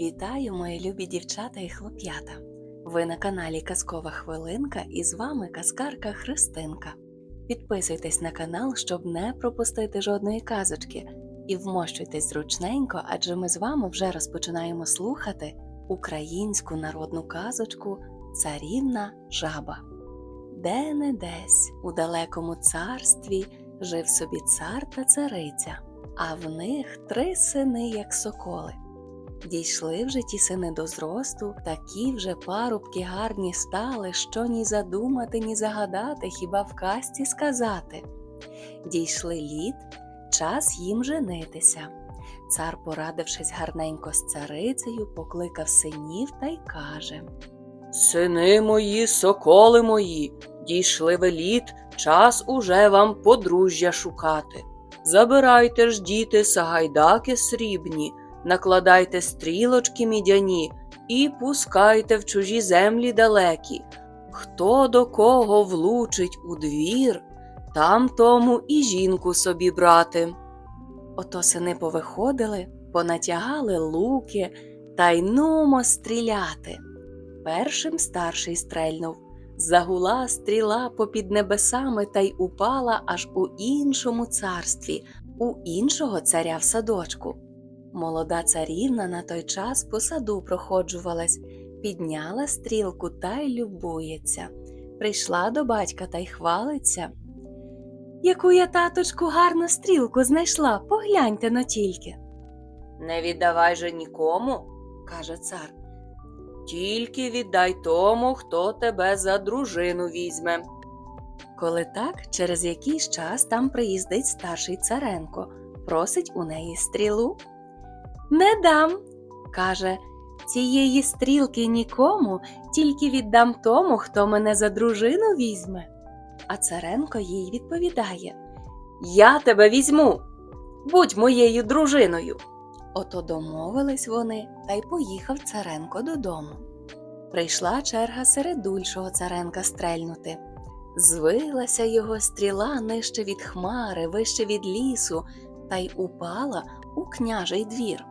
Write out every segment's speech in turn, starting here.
Вітаю, мої любі дівчата і хлоп'ята! Ви на каналі Казкова Хвилинка і з вами казкарка Христинка. Підписуйтесь на канал, щоб не пропустити жодної казочки, і вмощуйтесь зручненько, адже ми з вами вже розпочинаємо слухати українську народну казочку Царівна жаба. Де не десь у далекому царстві жив собі цар та цариця, а в них три сини, як соколи. Дійшли вже ті сини до зросту, такі вже парубки гарні стали, що ні задумати, ні загадати, хіба в казці сказати. Дійшли літ, час їм женитися. Цар, порадившись гарненько з царицею, покликав синів та й каже Сини мої, соколи мої, дійшли ви літ, час уже вам подружжя шукати. Забирайте ж, діти, сагайдаки срібні, накладайте стрілочки мідяні і пускайте в чужі землі далекі. Хто до кого влучить у двір, там тому і жінку собі брати. Ото сини повиходили, понатягали луки та й нумо стріляти. Першим старший стрельнув. Загула стріла попід небесами та й упала аж у іншому царстві, у іншого царя в садочку. Молода царівна на той час по саду проходжувалась, підняла стрілку та й любується. Прийшла до батька та й хвалиться. Яку я, таточку, гарну стрілку знайшла, погляньте но тільки, Не віддавай же нікому, каже цар. тільки віддай тому, хто тебе за дружину візьме. Коли так, через якийсь час там приїздить старший царенко, просить у неї стрілу. Не дам, каже, цієї стрілки нікому, тільки віддам тому, хто мене за дружину візьме. А царенко їй відповідає Я тебе візьму. Будь моєю дружиною. Ото домовились вони, та й поїхав царенко додому. Прийшла черга середульшого царенка стрельнути. Звилася його стріла нижче від хмари, вище від лісу, та й упала у княжий двір.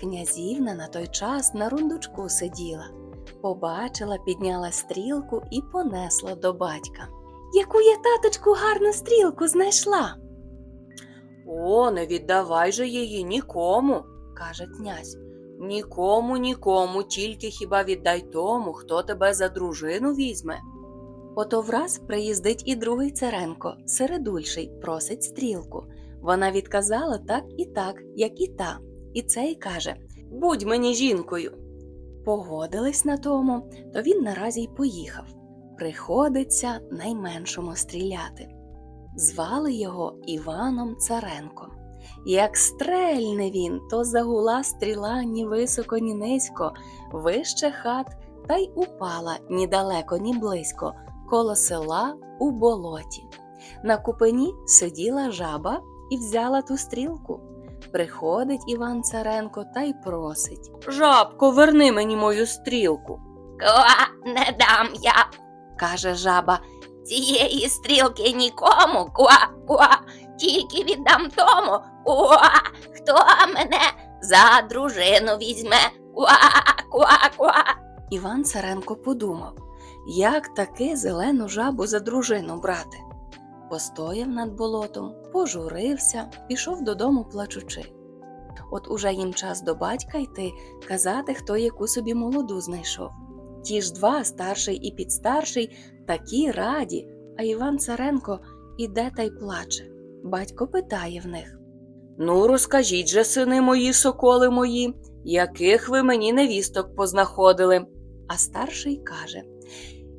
Князівна на той час на рундучку сиділа. Побачила, підняла стрілку і понесла до батька. Яку я, таточку, гарну стрілку знайшла, О, не віддавай же її нікому, каже князь. нікому, нікому, тільки хіба віддай тому, хто тебе за дружину візьме. Ото враз приїздить і другий царенко, середульший, просить стрілку. Вона відказала так і так, як і та, і цей каже Будь мені жінкою. погодились на тому, то він наразі й поїхав. Приходиться найменшому стріляти. Звали його Іваном Царенком. Як стрельне він, то загула стріла ні високо, ні низько, вище хат, та й упала ні далеко, ні близько, коло села у болоті. На купині сиділа жаба і взяла ту стрілку. Приходить Іван Царенко та й просить. Жабко, верни мені мою стрілку. Ква, не дам я Каже жаба, цієї стрілки нікому, ква, ква, тільки віддам тому, ква, хто мене за дружину візьме, ква, ква, ква. Іван Царенко подумав, як таки зелену жабу за дружину брати. Постояв над болотом, пожурився, пішов додому плачучи. От уже їм час до батька йти, казати, хто яку собі молоду знайшов. Ті ж два, старший і підстарший, такі раді, а Іван Царенко іде та й плаче. Батько питає в них. Ну, розкажіть же, сини мої, соколи мої, яких ви мені невісток познаходили. А старший каже: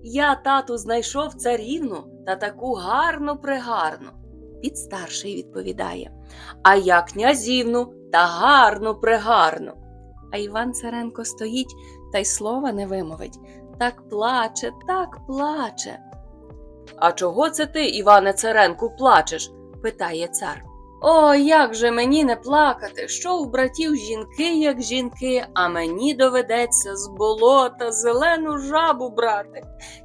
Я тату знайшов царівну та таку гарну пригарну. підстарший відповідає. А я князівну та гарну пригарну. А Іван Царенко стоїть та й слова не вимовить. Так плаче, так плаче, А чого це ти, Іване Царенку, плачеш? питає цар. О, як же мені не плакати, що у братів жінки, як жінки, а мені доведеться з болота зелену жабу брати.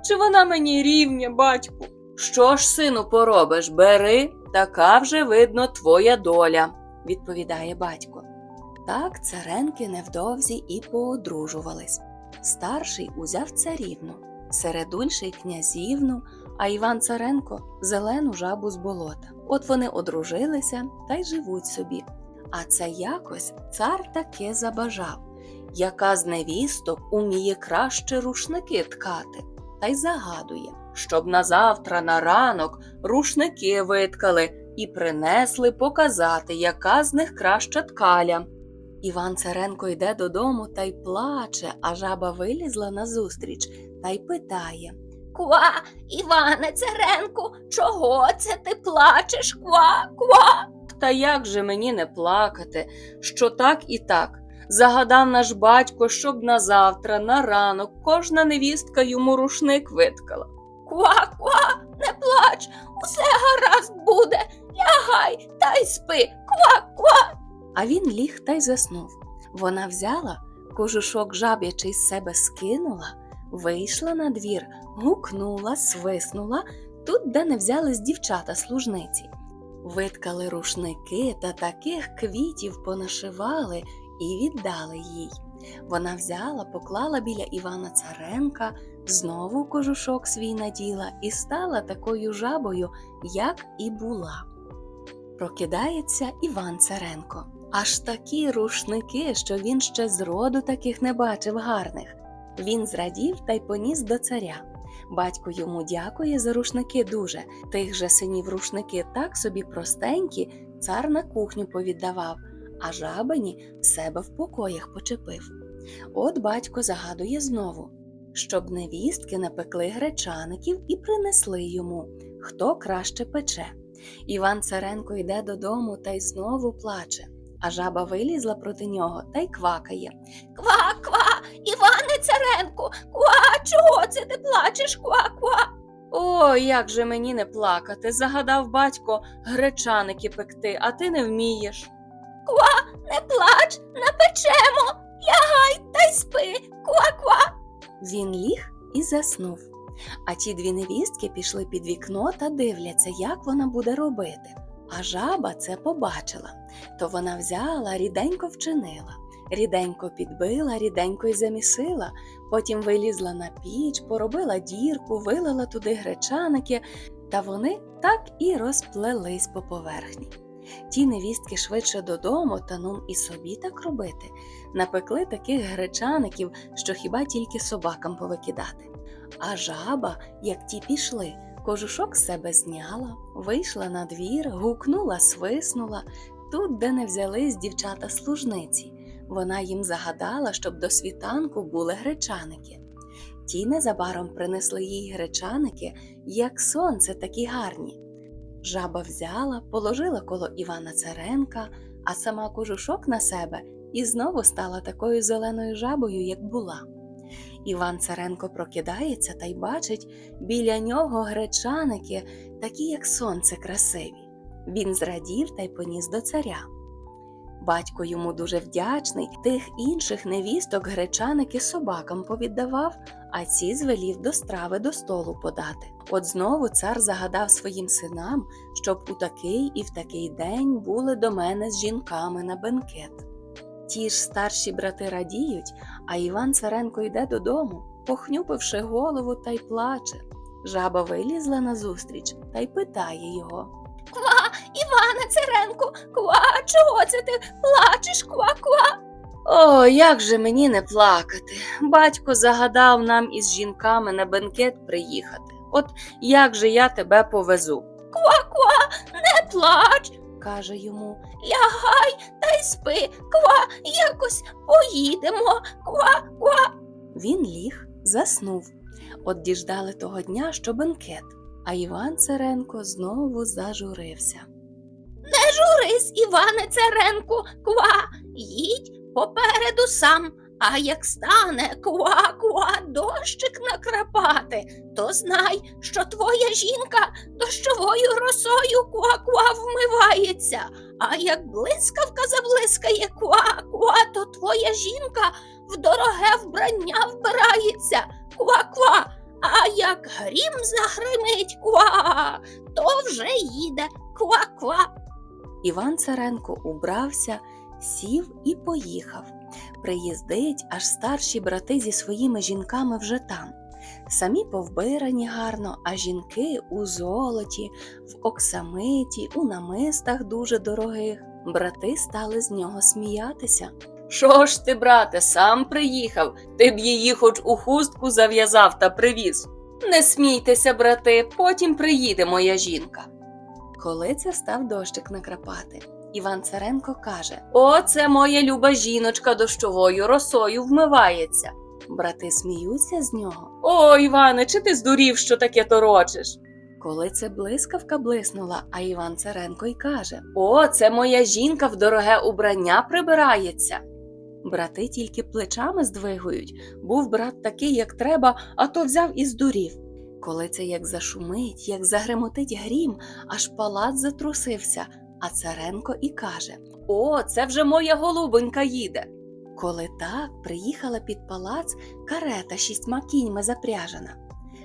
Чи вона мені рівня, батьку? Що ж, сину, поробиш? Бери, така вже видно твоя доля, відповідає батько. Так царенки невдовзі і поодружувались. Старший узяв царівну, середульший князівну, а Іван Царенко зелену жабу з болота. От вони одружилися та й живуть собі. А це якось цар таке забажав, яка з невісток уміє краще рушники ткати, та й загадує, щоб на завтра на ранок рушники виткали і принесли показати, яка з них краща ткаля. Іван Царенко йде додому та й плаче, а жаба вилізла назустріч та й питає. Ква, Іване Царенку, чого це ти плачеш? Ква, ква. Та як же мені не плакати, що так і так. Загадав наш батько, щоб на завтра, на ранок, кожна невістка йому рушник виткала. Ква, ква, не плач, усе гаразд буде. Лягай та й спи. Ква, ква. А він ліг та й заснув. Вона взяла кожушок жаб'ячий з себе скинула, вийшла на двір, гукнула, свиснула тут, де не взялись дівчата служниці. Виткали рушники та таких квітів понашивали і віддали їй. Вона взяла, поклала біля Івана Царенка, знову кожушок свій наділа і стала такою жабою, як і була. Прокидається Іван Царенко. Аж такі рушники, що він ще зроду таких не бачив гарних. Він зрадів та й поніс до царя. Батько йому дякує за рушники дуже. Тих же синів рушники так собі простенькі, цар на кухню повіддавав, а жабині себе в покоях почепив. От батько загадує знову, щоб невістки напекли гречаників і принесли йому, хто краще пече. Іван Царенко йде додому та й знову плаче, а жаба вилізла проти нього та й квакає. Ква, ква, Іване Царенку, ква, чого це ти плачеш? Ква, ква. О, як же мені не плакати. Загадав батько гречаники пекти, а ти не вмієш. Не плач, напечемо. Лягай та й спи. Ква, ква. Він ліг і заснув. А ті дві невістки пішли під вікно та дивляться, як вона буде робити. А жаба це побачила. То вона взяла, ріденько вчинила, ріденько підбила, ріденько й замісила, потім вилізла на піч, поробила дірку, вилила туди гречаники, та вони так і розплелись по поверхні. Ті невістки швидше додому, та ну і собі так робити. Напекли таких гречаників, що хіба тільки собакам повикидати. А жаба, як ті пішли, кожушок себе зняла, вийшла на двір, гукнула, свиснула, тут, де не взялись дівчата служниці. Вона їм загадала, щоб до світанку були гречаники. Ті незабаром принесли їй гречаники, як сонце, такі гарні. Жаба взяла, положила коло Івана Царенка, а сама кожушок на себе і знову стала такою зеленою жабою, як була. Іван Царенко прокидається та й бачить біля нього гречаники, такі, як сонце, красиві. Він зрадів та й поніс до царя. Батько йому дуже вдячний, тих інших невісток гречаники собакам повіддавав, а ці звелів до страви до столу подати. От знову цар загадав своїм синам, щоб у такий і в такий день були до мене з жінками на бенкет. Ті ж старші брати радіють, а Іван Царенко йде додому, похнюпивши голову та й плаче. Жаба вилізла назустріч та й питає його. Ква, Іване Царенку, ква, чого це ти плачеш? Ква, ква. О, як же мені не плакати. Батько загадав нам із жінками на бенкет приїхати. От як же я тебе повезу? Ква, ква, не плач. каже йому. Лягай та й спи. Ква, якось поїдемо. Ква, ква. Він ліг, заснув. От діждали того дня, що бенкет, а Іван Царенко знову зажурився. Не Журись, Іване Царенку, ква, їдь попереду сам. А як стане ква, ква, дощик накрапати, то знай, що твоя жінка дощовою росою ква-ква вмивається. А як блискавка заблискає ква, ква, то твоя жінка в дороге вбрання вбирається. Ква-ква. А як грім загримить ква, то вже їде. Ква-ква. Іван Царенко убрався, сів і поїхав. Приїздить, аж старші брати зі своїми жінками вже там. Самі повбирані гарно, а жінки у золоті, в оксамиті, у намистах дуже дорогих. Брати стали з нього сміятися. Що ж ти, брате, сам приїхав? Ти б її хоч у хустку зав'язав та привіз. Не смійтеся, брати, потім приїде моя жінка. Коли це став дощик накрапати, Іван Царенко каже: О, це моя люба жіночка дощовою росою вмивається. брати сміються з нього. О, Іване, чи ти здурів, що таке торочиш? Коли це блискавка блиснула, а Іван Царенко й каже: О, це моя жінка в дороге убрання прибирається. брати тільки плечами здвигують. Був брат такий, як треба, а то взяв і здурів. Коли це як зашумить, як загремотить грім, аж палац затрусився, а Царенко і каже: О, це вже моя голубонька їде. Коли так, приїхала під палац карета шістьма кіньми запряжена.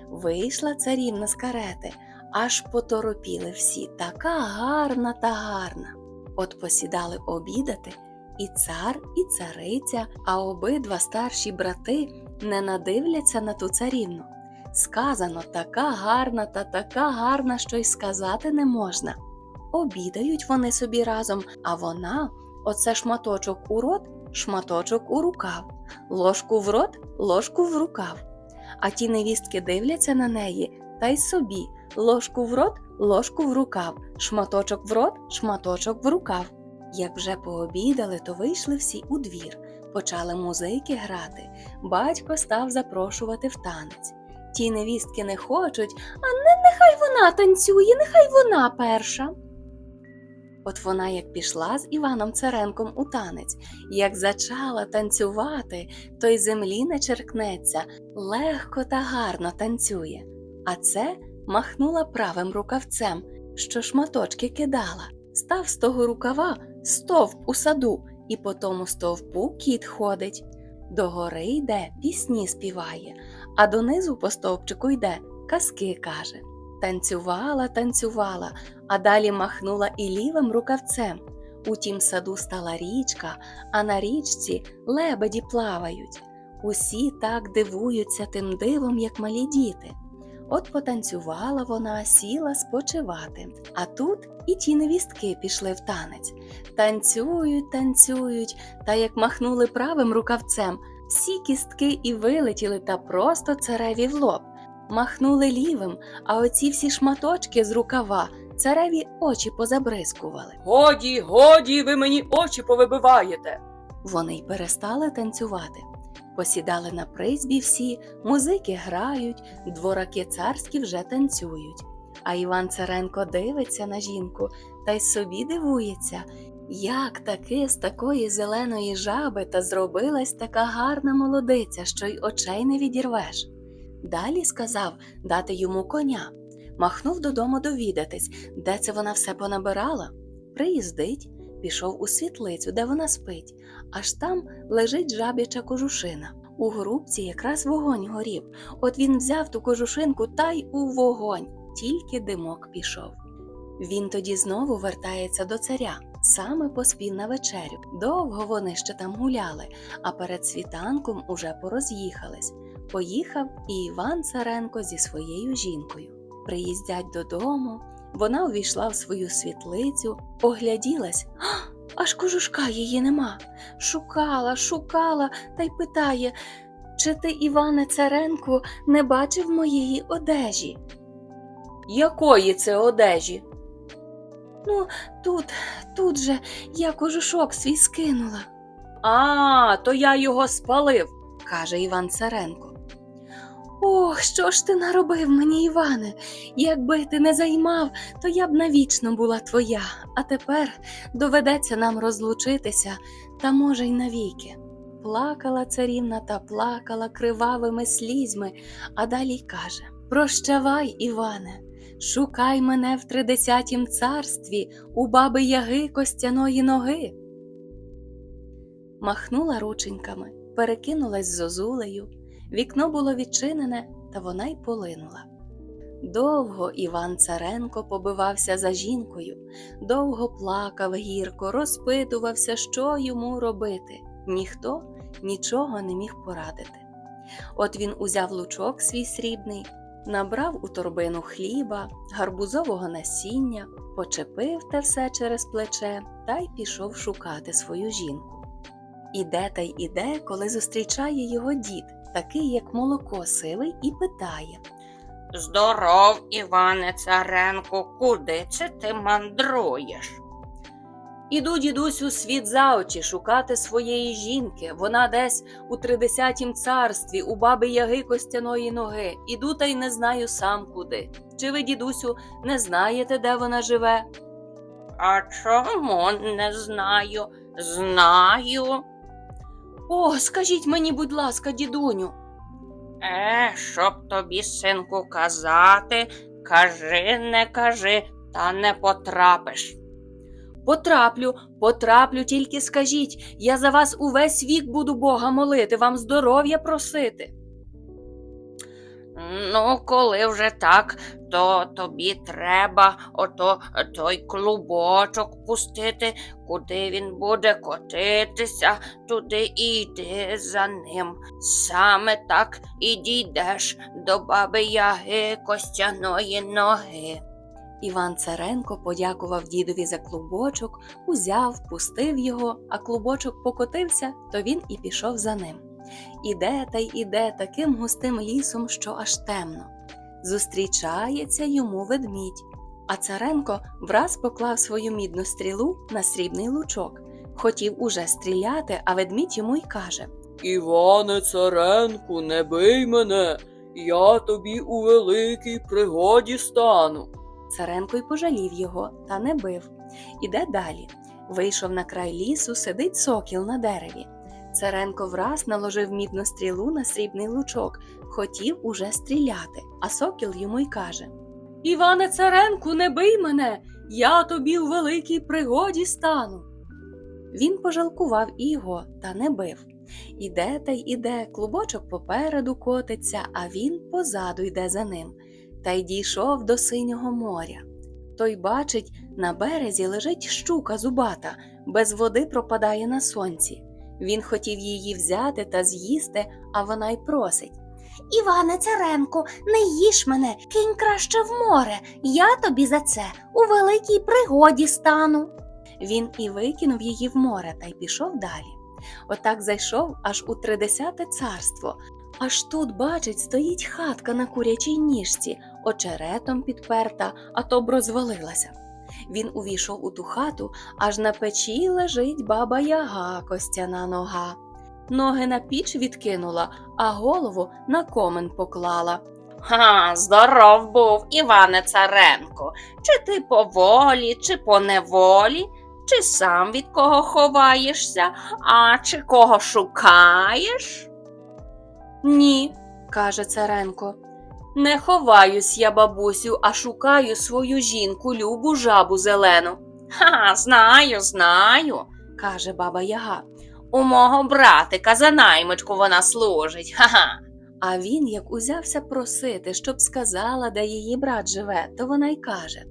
Вийшла царівна з карети, аж поторопіли всі, така гарна та гарна. От посідали обідати і цар, і цариця, а обидва старші брати не надивляться на ту царівну. Сказано така гарна та така гарна, що й сказати не можна. Обідають вони собі разом, а вона оце шматочок у рот, шматочок у рукав, ложку в рот, ложку в рукав. А ті невістки дивляться на неї та й собі ложку в рот, ложку в рукав, шматочок в рот, шматочок в рукав. Як вже пообідали, то вийшли всі у двір, почали музики грати. Батько став запрошувати в танець. Ті невістки не хочуть, а не нехай вона танцює, нехай вона перша. От вона як пішла з Іваном Царенком у танець, як зачала танцювати, то й землі не черкнеться, легко та гарно танцює. А це махнула правим рукавцем, що шматочки кидала. Став з того рукава стовп у саду, і по тому стовпу кіт ходить. До гори йде, пісні співає, а донизу по стовпчику йде, казки каже. Танцювала, танцювала, а далі махнула і лівим рукавцем. У тім саду стала річка, а на річці лебеді плавають. Усі так дивуються тим дивом, як малі діти. От потанцювала вона, сіла спочивати. А тут і ті невістки пішли в танець. Танцюють, танцюють, та як махнули правим рукавцем, всі кістки і вилетіли та просто цареві в лоб. Махнули лівим, а оці всі шматочки з рукава цареві очі позабризкували. Годі, годі, ви мені очі повибиваєте. Вони й перестали танцювати. Посідали на призбі всі, музики грають, двораки царські вже танцюють. А Іван Царенко дивиться на жінку та й собі дивується, як таки з такої зеленої жаби та зробилась така гарна молодиця, що й очей не відірвеш. Далі сказав дати йому коня. Махнув додому довідатись, де це вона все понабирала. Приїздить, пішов у світлицю, де вона спить, аж там лежить жаб'яча кожушина. У грубці якраз вогонь горів. От він взяв ту кожушинку та й у вогонь, тільки димок пішов. Він тоді знову вертається до царя, саме поспів на вечерю. Довго вони ще там гуляли, а перед світанком уже пороз'їхались. Поїхав і Іван Царенко зі своєю жінкою. Приїздять додому, вона увійшла в свою світлицю, огляділась, «А, аж кожушка її нема. Шукала, шукала та й питає, чи ти, Іване Царенко, не бачив моєї одежі? Якої це одежі? Ну, тут, тут же я кожушок свій скинула, А, то я його спалив. каже Іван Царенко. Ох, що ж ти наробив мені, Іване? Якби ти не займав, то я б навічно була твоя, а тепер доведеться нам розлучитися, та може й навіки. Плакала царівна та плакала кривавими слізьми, а далі каже: Прощавай, Іване, шукай мене в тридесятім царстві у баби яги костяної ноги. Махнула рученьками, перекинулась з зозулею. Вікно було відчинене, та вона й полинула. Довго Іван Царенко побивався за жінкою, довго плакав гірко, розпитувався, що йому робити. Ніхто нічого не міг порадити. От він узяв лучок свій срібний, набрав у торбину хліба, гарбузового насіння, почепив те все через плече та й пішов шукати свою жінку. Іде та й іде, коли зустрічає його дід, такий, як молоко сивий, і питає. Здоров, Іване Царенко, куди це ти мандруєш? Іду, дідусю, світ за очі шукати своєї жінки. Вона десь у тридесятім царстві, у баби Яги костяної ноги. Іду та й не знаю сам куди. Чи ви, дідусю, не знаєте, де вона живе? А чому не знаю? Знаю. О, скажіть мені, будь ласка, дідуню. Е, щоб тобі, синку, казати, кажи, не кажи, та не потрапиш. Потраплю, потраплю, тільки скажіть, я за вас увесь вік буду Бога молити, вам здоров'я просити. Ну, коли вже так, то тобі треба ото той клубочок пустити, куди він буде котитися, туди і йди за ним. Саме так і дійдеш до баби Яги костяної ноги. Іван Царенко подякував дідові за клубочок, узяв, пустив його, а клубочок покотився, то він і пішов за ним. Іде та й іде таким густим лісом, що аж темно. Зустрічається йому ведмідь. А Царенко враз поклав свою мідну стрілу на срібний лучок. Хотів уже стріляти, а ведмідь йому й каже: Іване Царенку, не бий мене, я тобі у великій пригоді стану. Царенко й пожалів його, та не бив. Іде далі. Вийшов на край лісу, сидить сокіл на дереві. Царенко враз наложив мідну стрілу на срібний лучок, хотів уже стріляти, а сокіл йому й каже: Іване Царенку, не бий мене, я тобі у великій пригоді стану. Він пожалкував його, та не бив. Іде та й іде, клубочок попереду котиться, а він позаду йде за ним та й дійшов до синього моря. Той бачить, на березі лежить щука зубата, без води пропадає на сонці. Він хотів її взяти та з'їсти, а вона й просить. Іване Царенко, не їж мене, кинь краще в море. Я тобі за це у великій пригоді стану. Він і викинув її в море та й пішов далі. Отак зайшов аж у тридесяте царство. Аж тут, бачить, стоїть хатка на курячій ніжці, очеретом підперта, а то б розвалилася. Він увійшов у ту хату, аж на печі лежить баба Яга костяна нога. Ноги на піч відкинула, а голову на комен поклала. Ха, здоров був, Іване Царенко. Чи ти поволі, чи по неволі, чи сам від кого ховаєшся, а чи кого шукаєш? Ні, каже Царенко. Не ховаюсь я, бабусю, а шукаю свою жінку, любу жабу зелену, Ха, знаю, знаю. каже баба Яга. У мого братика за наймичку вона служить. Ха-ха. А він, як узявся просити, щоб сказала, де її брат живе, то вона й каже: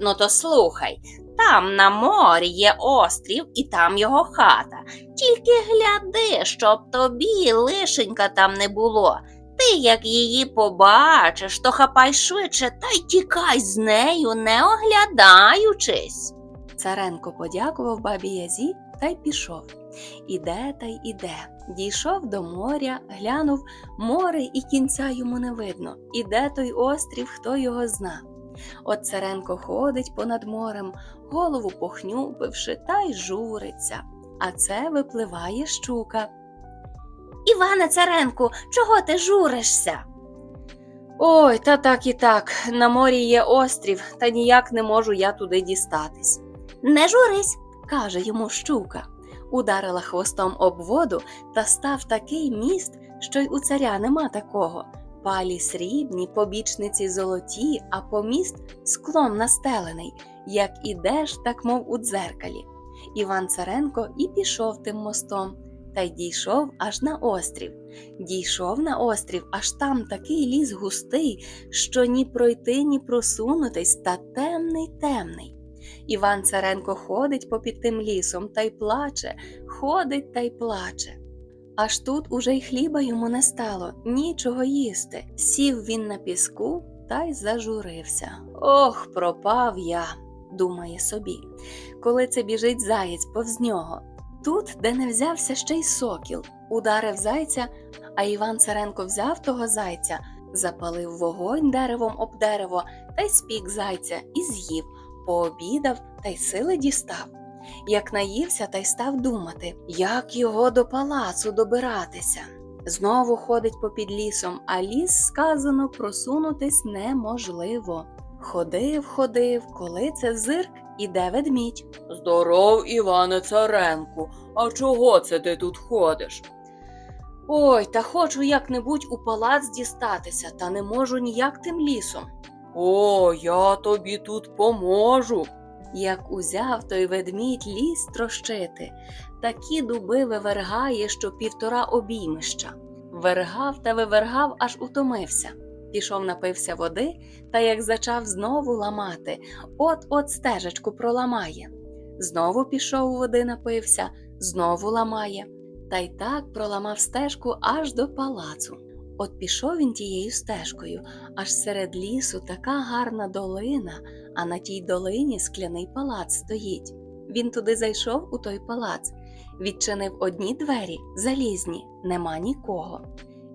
Ну то слухай, там на морі є острів і там його хата. Тільки гляди, щоб тобі лишенька там не було. Ти, як її побачиш, то хапай швидше та й тікай з нею, не оглядаючись. Царенко подякував бабі Язі та й пішов. Іде та й іде. Дійшов до моря, глянув море і кінця йому не видно. Іде той острів, хто його зна. От Царенко ходить понад морем, голову похнюпивши, та й журиться. А це випливає щука. Іване Царенку, чого ти журишся? Ой, та так і так. На морі є острів, та ніяк не можу я туди дістатись. Не журись. каже йому щука. Ударила хвостом об воду та став такий міст, що й у царя нема такого. Палі срібні, побічниці золоті, а поміст склом настелений. Як ідеш, так мов у дзеркалі. Іван Царенко і пішов тим мостом, та й дійшов аж на острів. Дійшов на острів, аж там такий ліс густий, що ні пройти, ні просунутись, та темний темний. Іван Царенко ходить попід тим лісом та й плаче, ходить та й плаче. Аж тут уже й хліба йому не стало, нічого їсти. Сів він на піску та й зажурився. Ох, пропав я, думає собі, коли це біжить заєць повз нього. Тут, де не взявся ще й сокіл, ударив зайця, а Іван Царенко взяв того зайця, запалив вогонь деревом об дерево та й спік зайця і з'їв, пообідав та й сили дістав. Як наївся та й став думати, як його до палацу добиратися. Знову ходить попід лісом, а ліс сказано просунутись неможливо. Ходив, ходив, коли це зирк, іде ведмідь. Здоров, Іване Царенку, а чого це ти тут ходиш? Ой, та хочу як-небудь у палац дістатися, та не можу ніяк тим лісом. О, я тобі тут поможу. Як узяв той ведмідь ліс трощити, такі дуби вивергає, що півтора обіймища. Вергав та вивергав, аж утомився. Пішов напився води, та як зачав знову ламати, от-от стежечку проламає. Знову пішов у води напився, знову ламає, та й так проламав стежку аж до палацу. От пішов він тією стежкою, аж серед лісу така гарна долина, а на тій долині скляний палац стоїть. Він туди зайшов у той палац, відчинив одні двері, залізні, нема нікого.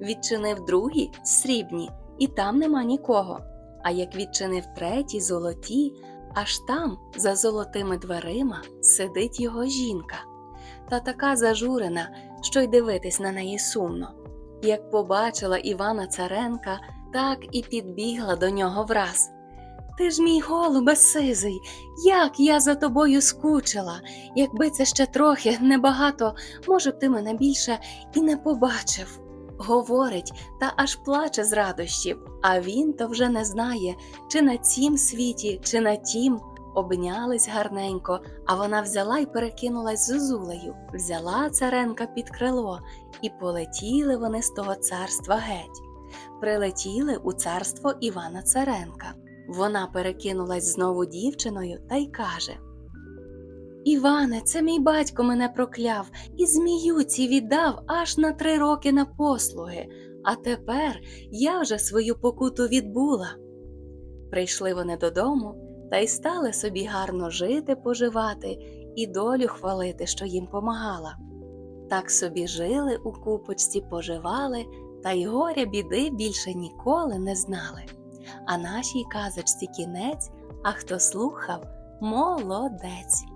Відчинив другі срібні, і там нема нікого. А як відчинив треті золоті, аж там, за золотими дверима, сидить його жінка. Та така зажурена, що й дивитись на неї сумно. Як побачила Івана Царенка, так і підбігла до нього враз. Ти ж мій голубе сизий, як я за тобою скучила. Якби це ще трохи небагато, може б ти мене більше і не побачив. Говорить та аж плаче з радощів, а він то вже не знає, чи на цім світі, чи на тім. Обнялись гарненько, а вона взяла й перекинулась зозулею, взяла царенка під крило, і полетіли вони з того царства геть. Прилетіли у царство Івана Царенка. Вона перекинулась знову дівчиною та й каже: Іване, це мій батько мене прокляв і зміюці віддав аж на три роки на послуги, а тепер я вже свою покуту відбула. Прийшли вони додому та й стали собі гарно жити, поживати і долю хвалити, що їм помагала. Так собі жили у купочці, поживали, та й горя біди більше ніколи не знали. А нашій казочці кінець, а хто слухав, молодець.